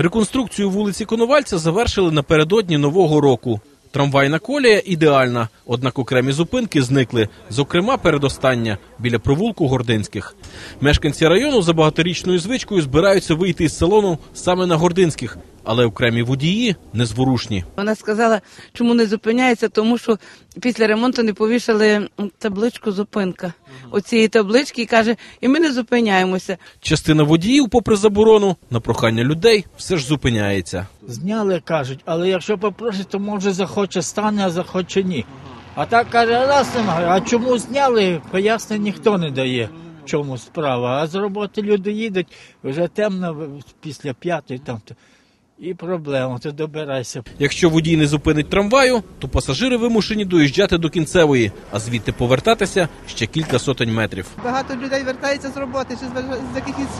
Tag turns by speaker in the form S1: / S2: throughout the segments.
S1: Реконструкцію вулиці Коновальця завершили напередодні нового року. Трамвайна колія ідеальна, однак окремі зупинки зникли, зокрема передостання біля провулку Гординських. Мешканці району за багаторічною звичкою збираються вийти із салону саме на Гординських, але окремі водії незворушні.
S2: Вона сказала, чому не зупиняється, тому що після ремонту не повішали табличку зупинка. Оцієї таблички і каже, і ми не зупиняємося.
S1: Частина водіїв, попри заборону, на прохання людей все ж зупиняється.
S3: Зняли, кажуть, але якщо попросить, то може захоче стане, а захоче ні. А так каже, раз немає. А чому зняли, пояснень ніхто не дає. Чому справа? А з роботи люди їдуть, вже темно після п'ятої там. І проблема, то добирайся.
S1: Якщо водій не зупинить трамваю, то пасажири вимушені доїжджати до кінцевої, а звідти повертатися ще кілька сотень метрів.
S4: Багато людей вертається з роботи, чи з, якихось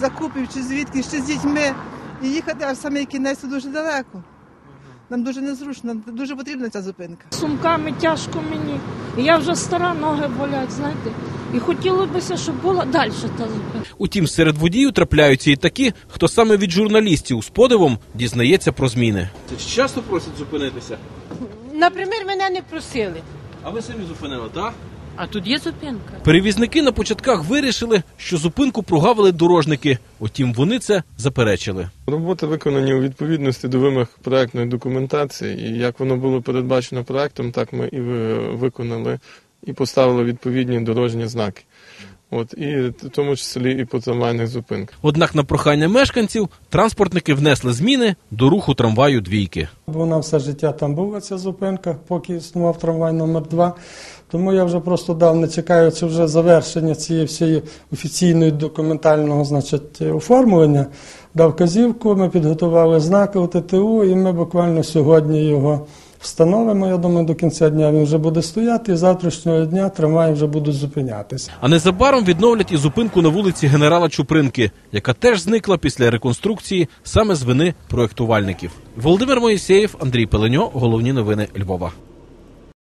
S4: закупів, чи звідки, ще з дітьми. І їхати аж саме кінець дуже далеко. Нам дуже незручно, нам дуже потрібна ця зупинка.
S5: сумками тяжко мені. І Я вже стара, ноги болять, знаєте. І хотілося б, щоб була далі та зупинка.
S1: Утім, серед водіїв трапляються і такі, хто саме від журналістів з подивом дізнається про зміни. Часто просять зупинитися,
S6: Наприклад, мене не просили.
S1: а ви самі зупинили, так?
S6: А тут є зупинка.
S1: Перевізники на початках вирішили, що зупинку прогавили дорожники. Утім, вони це заперечили.
S7: Роботи виконані у відповідності до вимог проектної документації, і як воно було передбачено проектом, так ми і виконали і поставили відповідні дорожні знаки. От і в тому числі і по трамвайних зупинках.
S1: Однак на прохання мешканців транспортники внесли зміни до руху трамваю двійки.
S8: Вона все життя там була ця зупинка, поки існував трамвай номер 2 Тому я вже просто дав, не чекаючи вже завершення цієї всієї офіційної документального значить, оформлення, дав казівку, ми підготували знаки у ТТУ, і ми буквально сьогодні його встановимо. Я думаю, до кінця дня він вже буде стояти, і завтрашнього дня трамваї вже будуть зупинятися.
S1: А незабаром відновлять і зупинку на вулиці генерала Чупринки, яка теж зникла після реконструкції саме з вини проєктувальників. Володимир Моїсеєв, Андрій Пеленьо. Головні новини Львова.